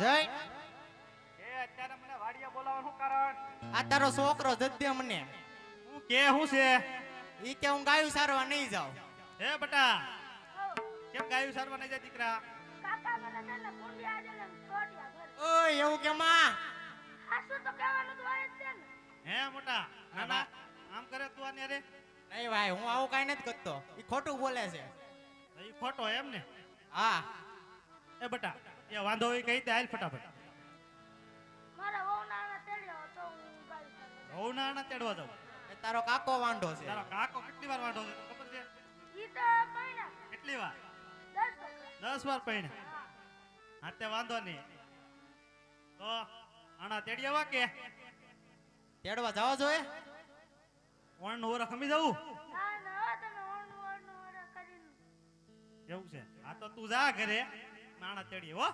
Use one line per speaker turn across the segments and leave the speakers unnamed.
જય?
એ અત્યારે મને વાડિયા બોલાવવાનું કારણ.
આ તારો છોકરો જદ્દે મને
હું કે હું છે?
ઈ કે હું ગાયું સારવા નહીં જાઉં.
હે બટા કેમ ગાયું સારવા નહીં જાય દીકરા?
કાકા મને તને ને.
ઓય એવું કે માં?
હાસુ તો કહેવાનું તો હોય છે ને.
હે મોટા ના ના આમ કરે તું આને રે?
નહીં ભાઈ હું આવું કાઈ નથી કરતો. ઈ ખોટું બોલે છે.
એ ખોટો એમ ને?
હા.
એ બટા એ વાંધો હોય કહી દે હાલ ફટાફટ.
મારા વહુના આને તેડ્યો તો હું
ના ના તેડવા જાવ
એ તારો કાકો વાંઢો છે.
તારો કાકો કેટલી વાર વાંઢો છે ખબર છે?
ઈ તો પૈણા.
કેટલી વાર?
દસ ટકા.
દસ વાર પૈણે?
હા.
તે વાંધો નહીં. તો આના તેડી આવા કે?
તેડવા જવા જોઈએ
વણનું ઓરખ ખમી જવું?
ના ના તમે ઓરનું ઓરનું ઓરનું કરીને
એવું છે. આ તો તું જા ઘરે. નાણા તેડી હો?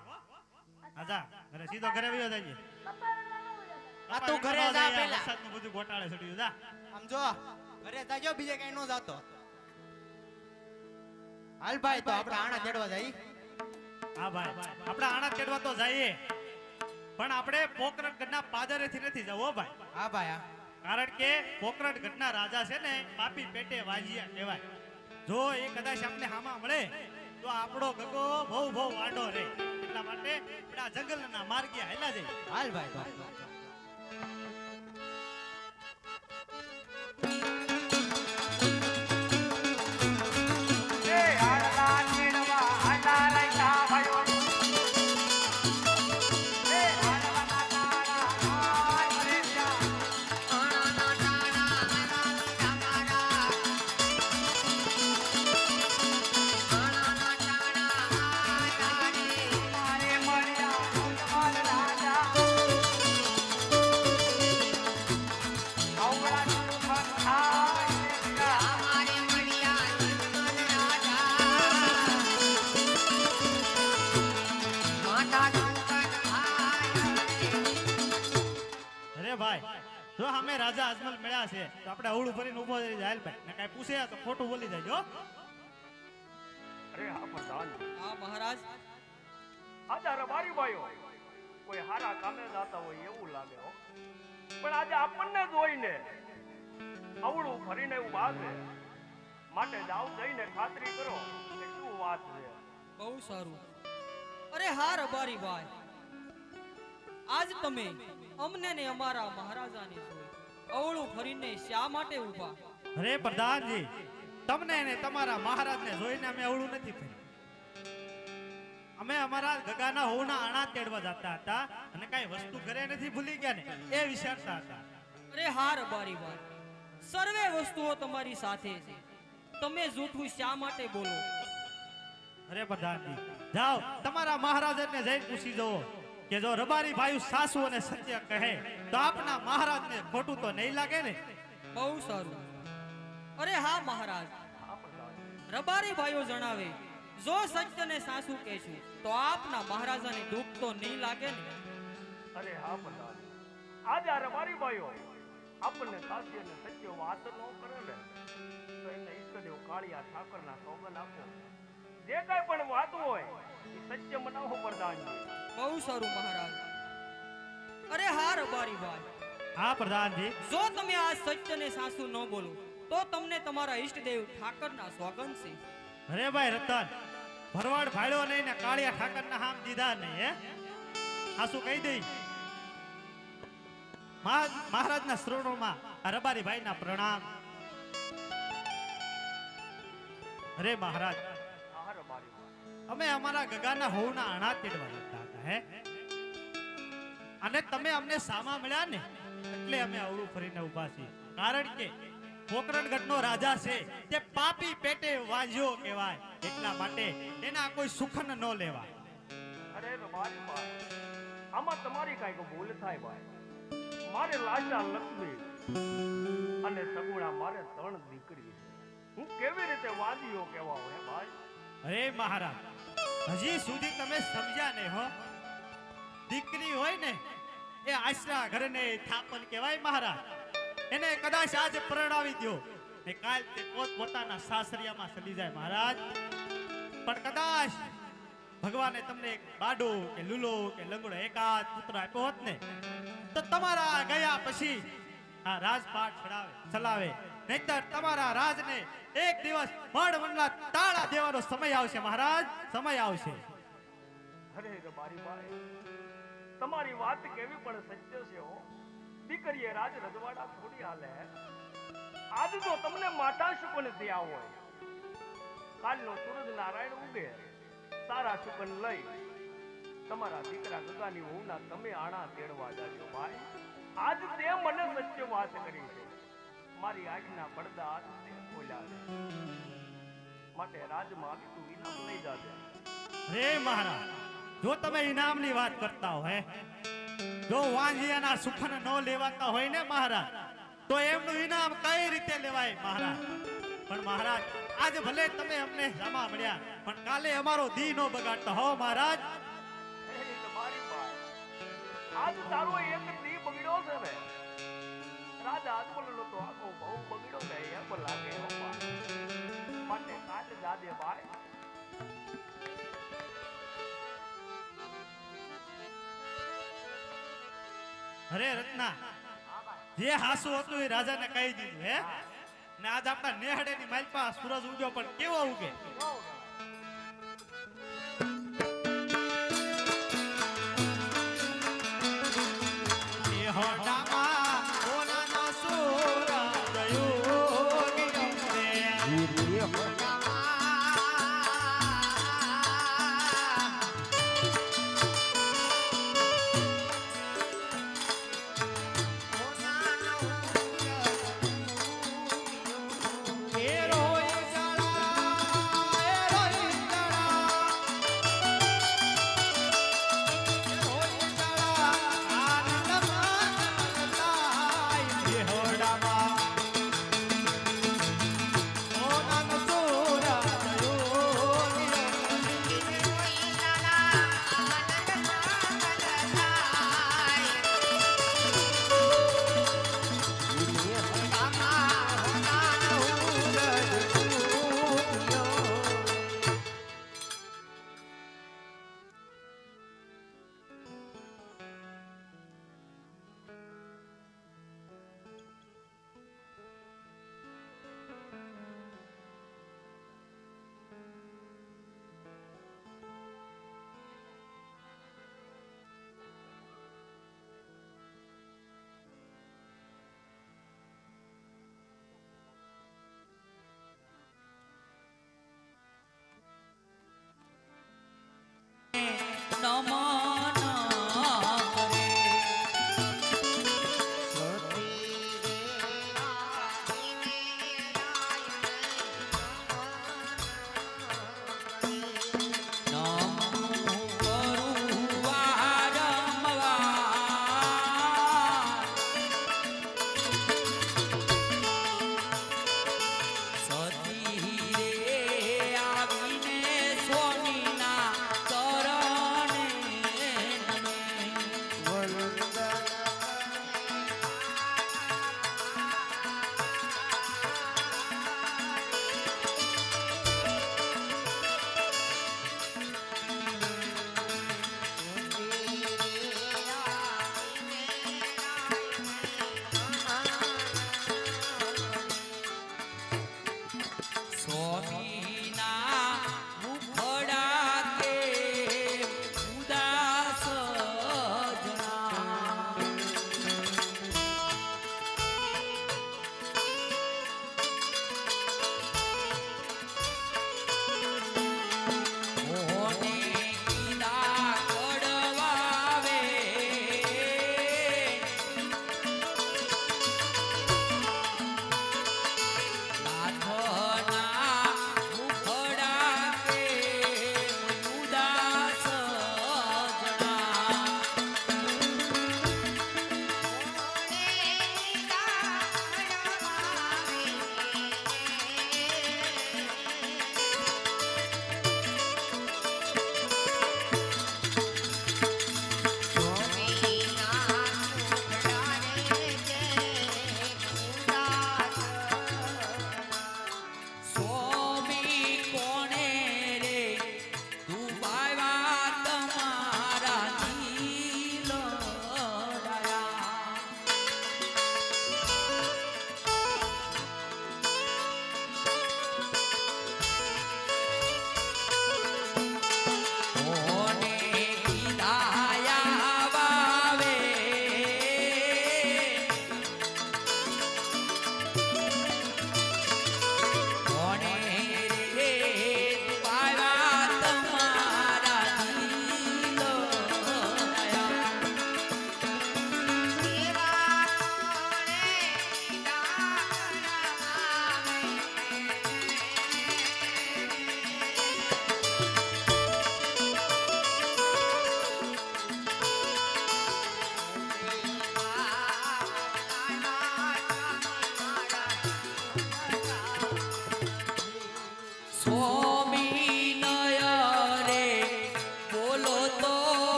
હા ઘરે સીધો ઘરે વયો
બોલ્યા
આ તું ઘરે જા પેલા.
વરસાદનું બધું ગોટાળે છડ્યું જા.
આમ જો ઘરે જાજો બીજે કઈ નો જાતો. હાલ ભાઈ તો આપણે આણા ચડવા જઈ
હા ભાઈ આપણે આણા ચડવા તો જઈએ. પણ આપણે પોકરણ ગઢના પાદરેથી નથી જવો હો ભાઈ.
હા ભાઈ હા.
કારણ કે પોકરણ ગઢના રાજા છે ને પાપી પેટે વાજિયા કહેવાય. જો એ કદાચ આપણે હામાં મળે તો આપણો ગગો બહુ બહુ વાંડો રહે એટલા માટે આ જંગલના માર્ગે હાલ્યા જઈએ.
હાલ ભાઈ.
અમે રાજા અજમલ મળ્યા છે. તો આપણે અવળું ભરીને ઊભો થઈ જાય. ભાઈ. ને કાંઈ પૂછે તો ખોટું બોલી જાય
અરે હા પ્રધાન
હા મહારાજ.
આજા રબારી ભાઈઓ. કોઈ હારા કામે જાતા હોય એવું લાગે હો. પણ આજે આપણને જોઈને અવળું ભરીને ઊભા છે માટે જાવ જઈને ખાતરી કરો કે શું વાત છે.
બહુ સારું. અરે હા રબારી ભાઈ. આજ તમે અમને ને અમારા મહારાજાની અવળું ફરીને શા માટે ઊભા?
અરે પ્રધાનજી તમને ને તમારા મહારાજને જોઈને અમે અવળું નથી ફર્યું અમે અમારા ગગાના હોના આણા તેડવા જતા હતા અને કઈ વસ્તુ ઘરે નથી ભૂલી ગયા ને એ વિચારતા હતા.
અરે હા રબારી ભાઈ સર્વે વસ્તુઓ તમારી સાથે છે. તમે જૂઠું શા માટે બોલો?
અરે પ્રધાનજી જાઓ તમારા મહારાજને જઈને પૂછી જુઓ. કે જો રબારી ભાઈ સાસુ અને સત્ય કહે તો આપના મહારાજને ખોટું તો નહીં લાગે ને?
બહુ સારું. અરે હા મહારાજ. રબારી ભાઈઓ જણાવે જો સત્યને સાસુ કહેશું તો આપના મહારાજાને દુઃખ તો નહીં લાગે ને?
અરે હા મહારાજ. આજે આ રબારી ભાઈઓ આપણને સાસુ અને સત્ય વાત ન કરે ને તો એને ઈષ્ટદેવ કાળિયા ઠાકરના સોગન આપો. જે કઈ પણ વાત હોય એ સત્ય મનાવો પ્રધાન
બહુ સારું મહારાજ. અરે હા રબારી ભાઈ.
હા પ્રધાનજી
જો. તમે આ સત્યને સાસુ ન બોલો તો તમને તમારા ઈષ્ટદેવ ઠાકરના સ્વાગન છે.
અરે ભાઈ રતન ભરવાડ ભાડ્યો નહીં ને કાળિયા ઠાકરના હામ દીધા નહીં હે? આસુ કહી દઈ. મહારાજના શ્રોણોમાં આ રબારી ભાઈના પ્રણામ. અરે મહારાજ અમે અમારા ગગાના હોવના આણા તેડવા જતા હે? અને તમે અમને સામા મળ્યા ને, એટલે અમે અવળું ફરીને ઊભા છીએ. કારણ કે પોકરણગઢનો રાજા છે, તે પાપી પેટે વાંજ્યો કહેવાય. એટલા માટે એના કોઈ સુખન ન લેવા
અરે મારી ભાઈ આમાં તમારી કાંઈક ભૂલ થાય ભાઈ. મારે લાજા લક્ષ્મી અને સગુણા મારે ત્રણ દીકરી છે. હું કેવી રીતે વાદીઓ કહેવા હોય ભાઈ?
અરે મહારાજ, હજી સુધી તમે સમજ્યા ને હો. દીકરી હોય ને, એ આશરા ઘરને થાપન કહેવાય મહારાજ. એને કદાચ આજે પરણાવી દ્યો. ને કાલ તે પોત પોતાના સાસરિયામાં ચલી જાય મહારાજ. પણ કદાચ ભગવાને તમને એક બાડો કે લુલો કે લંગડો એકાદ પુત્ર આપ્યો હોત ને, તો તમારા ગયા પછી આ રાજપાટ ચડાવે, ચલાવે. નહીતર તમારા રાજને એક દિવસ મઢ તાળા દેવાનો સમય આવશે, મહારાજ. સમય આવશે.
અરે રબારી તમારી વાત કેવી પણ સત્ય છે હો. દીકરીએ રાજ રજવાડા થોડી હાલે આજ જો તમને માતા શુકન થયા હોય. કાલનો સૂરજ નારાયણ ઉગે. સારા શુકન લઈ. તમારા દીકરા ગગાની વહુના તમે આણા તેડવા જાજો, ભાઈ. આજ તે મને સત્ય વાત કરી છે. મારી આંખના પડદા આજ ખોલ્યા છે માટે રાજમાં તું ઇનામ લઈ જાજે
રે મહારાજ જો તમે ઇનામની વાત કરતા હો હે જો વાંજિયાના સુખન ન લેવાતા હોય ને મહારાજ તો એમનું ઇનામ કઈ રીતે લેવાય મહારાજ? પણ મહારાજ આજે ભલે તમે અમને જમા મળ્યા પણ કાલે અમારો દી નો બગાડતા હો મહારાજ.
આજ તારો એક દી બગડ્યો છે રાજા આજમલનો તો આખો બહુ બગડ્યો ને એમ લાગે માટે કાચ દાદે ભાઈ.
અરે રત્ના, જે હાસુ હતું એ રાજાને કહી દીધું, હે? ને આજ આપણા નેહડેની માલપા સૂરજ ઉગ્યો પણ કેવો ઉગે?
নমঃ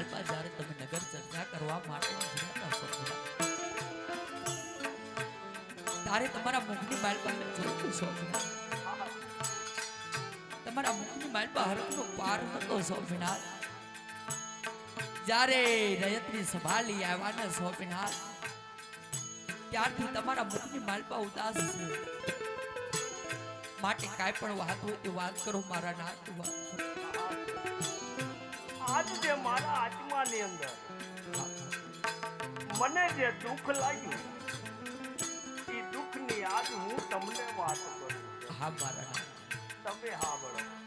નગરીની જ્યારે તમે નગર ચર્ચા કરવા માટે ત્યારે તમારા મુખની માલપા જરૂર જોયું તમારા મુખની માલપા હરકનો પાર હતો સોમનાથ જ્યારે રયતની સભા લઈ આવ્યા ને સોમનાથ ત્યારથી તમારા મુખની માલપા ઉદાસ છે. માટે કાંઈ પણ વાત હોય તે વાત કરો, મારા નાથ વાત કરો.
આજ જે મારા આત્માની અંદર મને જે દુઃખ લાગ્યું એ દુઃખની આજ હું તમને વાત કરું
હા મારા
તમે હા બરો